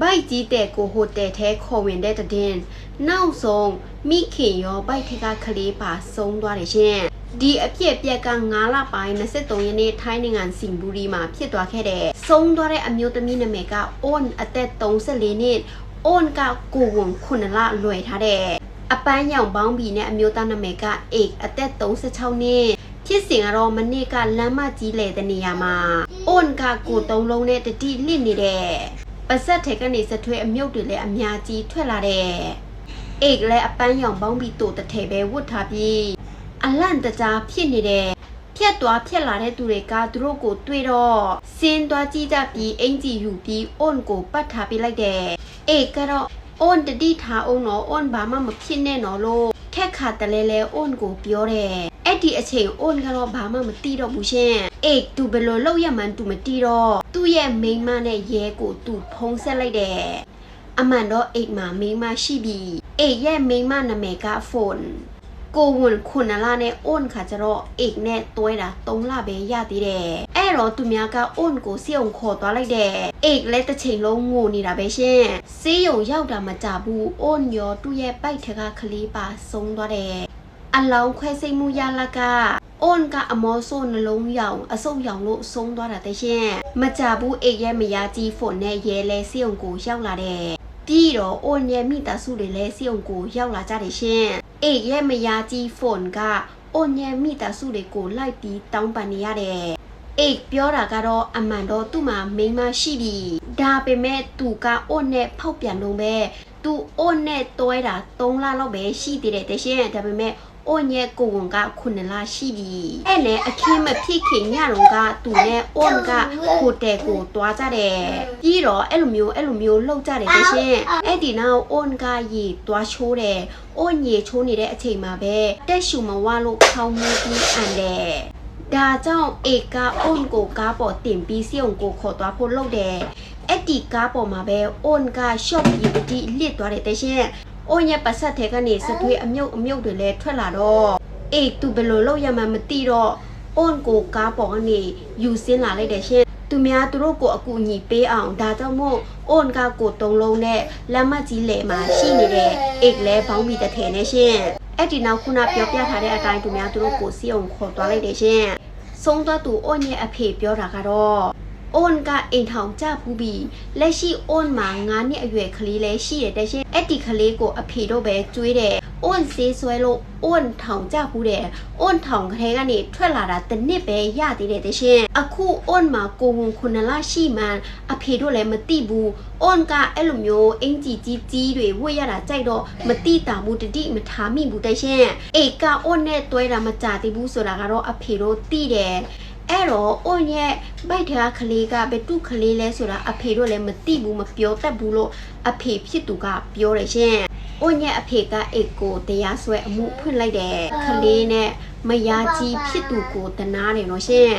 ဘိုက်ကြီးတဲ့ကိုဟိုတယ်ထဲခေါ်ဝင်တဲ့တည်င်းနောက်ဆုံးမိခင်ရောဘိုက်ထက်ကကလေးပါဆုံးသွားတယ်ရှင်ဒီအပြည့်ပြက်က9လပိုင်း23ရက်နေ့ထိုင်းနိုင်ငံစင်ဘူရီမှာဖြစ်သွားခဲ့တဲ့ဆုံးသွားတဲ့အမျိုးသမီးနာမည်က On အသက်34နှစ် On ကကိုဝန်9လလွယ်ထားတဲ့အပန်းရောင်ပေါင်းဘီနဲ့အမျိုးသားနာမည်ကအိတ်အသက်36နှစ်ဖြစ်စဉ်ကတော့မနေ့ကလမ်းမကြီးလေတဲ့နေရာမှာ On ကကိုသုံးလုံးနဲ့တတိလစ်နေတဲ့ ပါဆက်ထဲကနေစထွေးအမြုပ်တွေလည်းအများကြီးထွက်လာတဲ့အိတ်လည်းအပန်းရောင်ပေါင်းဘီတို့တစ်ထည်ပဲဝတ်ထားပြီးအလန့်တကြားဖြစ်နေတဲ့ဖြတ်သွားဖြတ်လာတဲ့သူတွေကသူတို့ကိုတွေ့တော့စင်းသွားကြည့်ကြပြီးအင်ဂျီယူပြီး On ကိုပတ်ထားပေးလိုက်တယ်အိတ်ကတော့ on တတိထားအောင်တော့ on ဘာမှမဖြစ်နဲ့တော့လို့ခက်ခါတလဲလဲ on ကိုပြောတယ်အဲ့ဒီအချိန် on ကတော့ဘာမှမသိတော့ဘူးရှင်အေးသူဘယ်လိုလုပ်ရမှန်းသူမသိတော့ သူ့ရဲ့မိန်းမနဲ့ရဲကိုသူဖုံးဆက်လိုက်တယ်အမှန်တော့အိတ်မှာမိန်းမရှိပြီအိတ်ရဲ့မိန်းမနာမည်ကဖုန်ကိုဝန်ခုနလာနဲ့ on ခါကျတော့အိတ်နဲ့တွဲတာ3လပဲရသေးတယ်အဲ့တော့သူများက on ကိုစေုံခေါ်သွားလိုက်တယ်အိတ်လည်းတစ်ချိန်လုံးငိုနေတာပဲရှင်စေးရုံရောက်တာမကြဘူး on ရောသူ့ရဲ့ပိုက်ထကကလေးပါဆုံးသွားတယ်အလောင်းခွဲစိတ်မှုရလက on ကအမောဆိုးနှလုံးရောင်အဆုပ်ရောင်လို့ဆုံးသွားတာတဲ့ရှင်မကြဘူးအိတ်ရဲ့မယားကြီးဖွန်နဲ့ရဲလဲစေုံကိုရောက်လာတယ်ပြီးတော့ on ရဲ့မိသားစုတွေလည်းစေုံကိုရောက်လာကြတယ်ရှင်အိတ်ရဲ့မယားကြီးဖွန်က on ရဲ့မိသားစုတွေကိုလိုက်ပြီးတောင်းပန်နေရတယ်အိတ်ပြောတာကတော့အမှန်တော့သူ့မှာမိန်းမရှိပြီဒါပေမဲ့သူက on နဲ့ဖောက်ပြန်လုံးပဲသူ on နဲ့တွဲတာ3လလောက်ပဲရှိသေးတယ်တရှင်ဒါပေမဲ့ on ရဲ့ကိုဝန်က9လရှိပြီအဲ့နဲ့အခင်းမဖြစ်ခင်ညတော့ကသူနဲ့ on ကဟိုတယ်ကိုတွားကြတယ်ပြီးတော့အဲ့လိုမျိုးအဲ့လိုမျိုးလှုပ်ကြတယ်တရှင်အဲ့ဒီနောက် on ကရေတွားချိုးတယ် on ရေချိုးနေတဲ့အချိန်မှာပဲတက်ရှူမဝလို့ခေါင်းမူးပြီးအန်တယ်ဒါကြောင့်ဧက on ကိုကားပေါ်တင်ပြီးစီုံကိုခေါ်သွားဖို့လုပ်တယ်အဲ့ဒီကားပေါ်မှာပဲ on က shop ပြီးပတိလစ်သွားတယ်တရှင်။ အိုးရဲ့ပတ်ဆက်ထဲကနေစသွေးအမြုပ်အမြုပ်တွေလည်းထွက်လာတော့အေးသူဘယ်လိုလုပ်ရမှန်းမသိတော့အွန်ကိုကားပေါ်ကနေယူစင်းလာလိုက်တယ်ရှင်။သူများသူတို့ကိုအကူအညီပေးအောင်ဒါကြောင့်မို့အွန်ကကိုတုံးလုံးနဲ့လက်မကြီးလေမှာရှိနေတဲ့အိတ်လဲဘောင်းမီတစ်ထည်နဲ့ရှင်။အဲ့ဒီနောက်ခုနပြောပြထားတဲ့အတိုင်းသူများသူတို့ကိုစီအောင်ခေါ်သွားလိုက်တယ်ရှင်။ဆုံးသွားသူအွန်ရဲ့အဖေပြောတာကတော့ အွန်ကအိမ်ထောင်ကြဖူးပြီးလက်ရှိအွန်မှာ9နှစ်အရွယ်ကလေးလည်းရှိရတဲ့ရှင်အဲ့ဒီကလေးကိုအဖေတို့ပဲကျွေးတယ်အွန်ဆေးဆွဲလို့အွန်ထောင်ကြဖူးတယ်အွန်ထောင်ကလေးကနေထွက်လာတာတစ်နှစ်ပဲရသေးတယ်တရှင်အခုအွန်မှာကိုဝန်ခုနလရှိမှန်အဖေတို့လည်းမသိဘူးအွန်ကအဲ့လိုမျိုးအင်ကြီးကြီးကြီးတွေဝတ်ရတာကြိုက်တော့မတိတာဘူးတတိမထားမိဘူးတရှင်အေကအွန်နဲ့တွဲတာမကြသေးဘူးဆိုတာကတော့အဖေတို့သိတယ် အဲ့တော့အွန်ရဲ့ဘိုက်ထားကလေးကဘယ်သူကလေးလဲဆိုတာအဖေတို့လည်းမသိဘူးမပြောတတ်ဘူးလို့အဖေဖြစ်သူကပြောတယ်ရှင်။အွန်ရဲ့အဖေကအိတ်ကိုတရားစွဲအမှုဖွင့်လိုက်တယ်။ကလေးနဲ့မယားကြီးဖြစ်သူကိုတနာတယ်နော်ရှင်။